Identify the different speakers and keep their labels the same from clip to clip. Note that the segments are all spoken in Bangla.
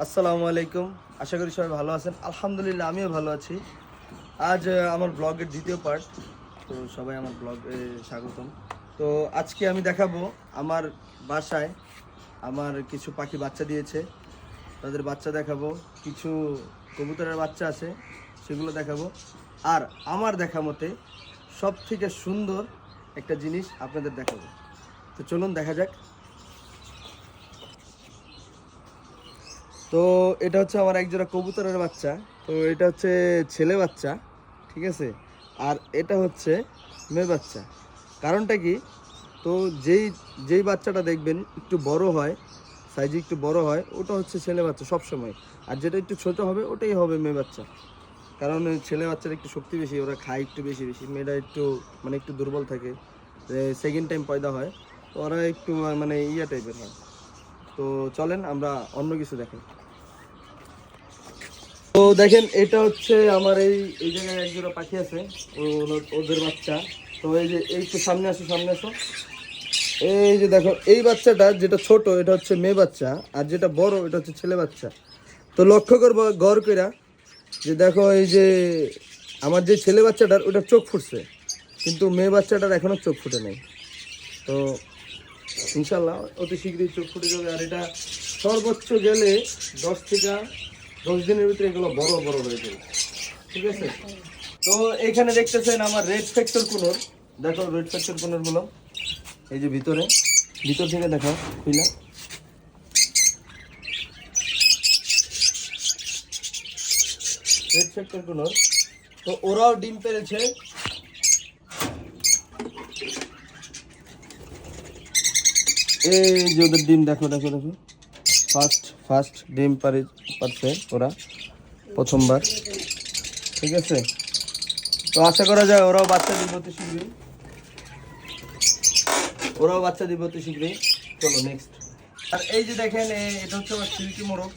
Speaker 1: আসসালামু আলাইকুম। আশা করি সবাই ভালো আছেন। আলহামদুলিল্লাহ, আমিও ভালো আছি। আজ আমার ব্লগের দ্বিতীয় পার্ট তো সবাই আমার ব্লগে স্বাগতম। তো আজকে আমি দেখাবো আমার বাসায় আমার কিছু পাখি বাচ্চা দিয়েছে। তাদের বাচ্চা দেখাবো। কিছু কবুতরের বাচ্চা আছে, সেগুলো দেখাবো। আর আমার দেখা মতে সব থেকে সুন্দর একটা জিনিস আপনাদের দেখাবো। তো চলুন দেখা যাক। তো এটা হচ্ছে আমার একজোড়া কবুতরের বাচ্চা। তো এটা হচ্ছে ছেলে বাচ্চা, ঠিক আছে? আর এটা হচ্ছে মেয়ে বাচ্চা। কারণটা কি? তো যেই যেই বাচ্চাটা দেখবেন একটু বড় হয় সাইজে একটু বড় হয়, ওটা হচ্ছে ছেলে বাচ্চা সব সময় আর যেটা একটু ছোট হবে, ওটাই হবে মেয়ে বাচ্চা। কারণ ছেলে বাচ্চার একটু শক্তি বেশি, ওরা খায় একটু বেশি বেশি। মেয়েরা একটু মানে একটু দুর্বল থাকে। সেকেন্ড টাইম পয়দা হয় ওরা একটু মানে ইয়া টাইপের হয়। তো চলেন আমরা অন্য কিছু দেখাই। তো দেখেন, এটা হচ্ছে আমার এই এই জায়গায় একজোড়া পাখি আছে ওদের বাচ্চা। তো এই যে, এই তো সামনে আসো সামনে আসো। এই যে দেখো, এই বাচ্চাটা যেটা ছোট, এটা হচ্ছে মেয়ে বাচ্চা, আর যেটা বড়, এটা হচ্ছে ছেলে বাচ্চা। তো লক্ষ্য করব, গড় কইরা, যে দেখো এই যে, আমার যে ছেলে বাচ্চাটার ওটা চোখ ফুটছে, কিন্তু মেয়ে বাচ্চাটার এখনও চোখ ফুটে নেই। তো ইনশাল্লাহ অতি শীঘ্রই চোখ ফুটে যাবে, আর এটা সর্বোচ্চ গেলে দশ থেকে দশ দিনের ভিতরে এগুলো বড় বড় হয়ে যাবে। ঠিক আছে? তো এখানে দেখতেছেন আমার রেড ফ্যাক্টর কুনোর দেখো রেড ফ্যাক্টর কুনোরগুলো এই যে ভিতরে। ভিতর থেকে দেখো, খুইলা। রেড ফ্যাক্টর তো ওরাও ডিম পেরেছে। এই যে ওদের ডিম, দেখো দেখো দেখো। ফার্স্ট ফার্স্ট ডিম পারে, পারছে ওরা, প্রথমবার। ঠিক আছে? তো আশা করা যায় ওরাও বাচ্চা দিবে অতি শীঘ্রই। ওরাও বাচ্চা দিবে অতি শীঘ্রই। চলো নেক্সট আর এই যে দেখেন এটা হচ্ছে আমার সিল্কি মোরগ।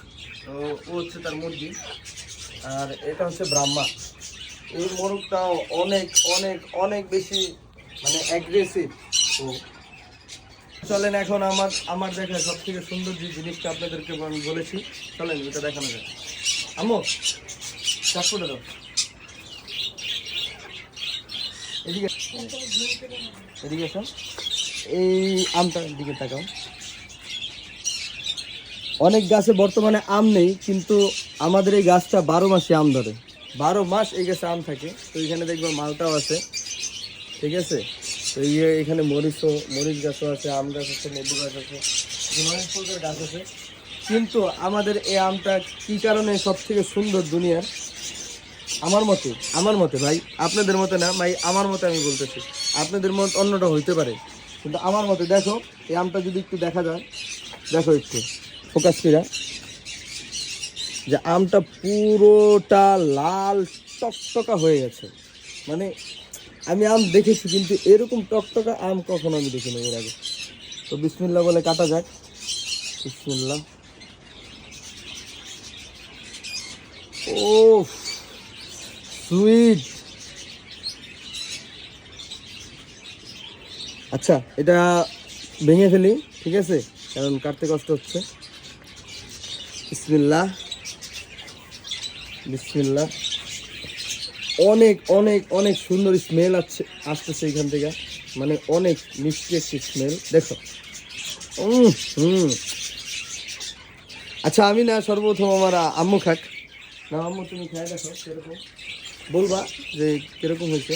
Speaker 1: তো ও হচ্ছে তার মুরগি। আর এটা হচ্ছে ব্রাহ্মা। এই মোরগটাও অনেক অনেক অনেক বেশি মানে অ্যাগ্রেসিভ তো চলেন এখন আমার আমার দেখা সব থেকে সুন্দর যে জিনিসটা আপনাদেরকে আমি বলেছি, চলেন এটা দেখানো যায় আমো চারশোটা দাও। এদিকে এদিকে আসো এই আমটার দিকে তাকাও। অনেক গাছে বর্তমানে আম নেই, কিন্তু আমাদের এই গাছটা বারো মাসে আম ধরে। বারো মাস এই গাছে আম থাকে, তো এখানে দেখব মালটাও আছে। ঠিক আছে? তো ইয়ে এখানে মরিচও, মরিচ গাছও আছে, আম গাছ আছে লেবু গাছ আছে অনেক ফুলের গাছ আছে। কিন্তু আমাদের এই আমটা কি কারণে সব থেকে সুন্দর দুনিয়ার? আমার মতে আমার মতে ভাই, আপনাদের মতে না, ভাই, আমার মতে আমি বলতেছি। আপনাদের মত অন্যটা হইতে পারে। কিন্তু আমার মতে, দেখো, এই আমটা যদি একটু দেখা যায়, দেখো একটু ফোকাস করা যে আমটা পুরোটা লাল টকটকা হয়ে গেছে। মানে আমি আম দেখেছি, কিন্তু এরকম টকটকা আম কখনো আমি দেখিনি এর আগে। তো বিসমিল্লা বলে কাটা যাক বিসমিল্লা ও সুইট। আচ্ছা এটা ভেঙে ফেলি, ঠিক আছে? কারণ কাটতে কষ্ট হচ্ছে। বিসমিল্লা বিসমিল্লা অনেক অনেক অনেক সুন্দর স্মেল আছে আসতেছে এখান থেকে। মানে অনেক মিষ্টি একটি স্মেল দেখো। হুম। আচ্ছা আমি না সর্বপ্রথম আমার আম্মু খাক। না, আম্মু, তুমি খাই দেখো কীরকম। বলবা যে কীরকম হয়েছে।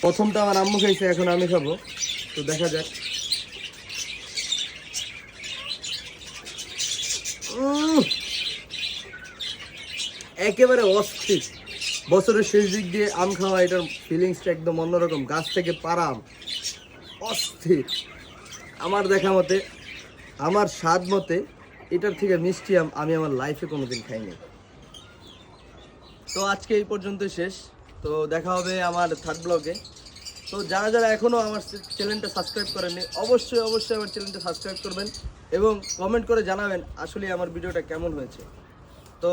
Speaker 1: প্রথমটা আমার আম্মু খাইছে, এখন আমি খাব। তো দেখা যাক। একেবারে অস্থির। বছরের শেষ দিক দিয়ে আম খাওয়া, এটার ফিলিংসটা একদম অন্যরকম। গাছ থেকে পারাম অস্থির। আমার দেখা মতে, আমার স্বাদ মতে, এটার থেকে মিষ্টি আম আমি আমার লাইফে কোনোদিন খাইনি। তো আজকে এই পর্যন্ত শেষ। তো দেখা হবে আমার থার্ড ব্লগে তো যারা যারা এখনও আমার চ্যানেলটা সাবস্ক্রাইব করেননি, অবশ্যই অবশ্যই আমার চ্যানেলটা সাবস্ক্রাইব করবেন এবং কমেন্ট করে জানাবেন আসলে আমার ভিডিওটা কেমন হয়েছে। তো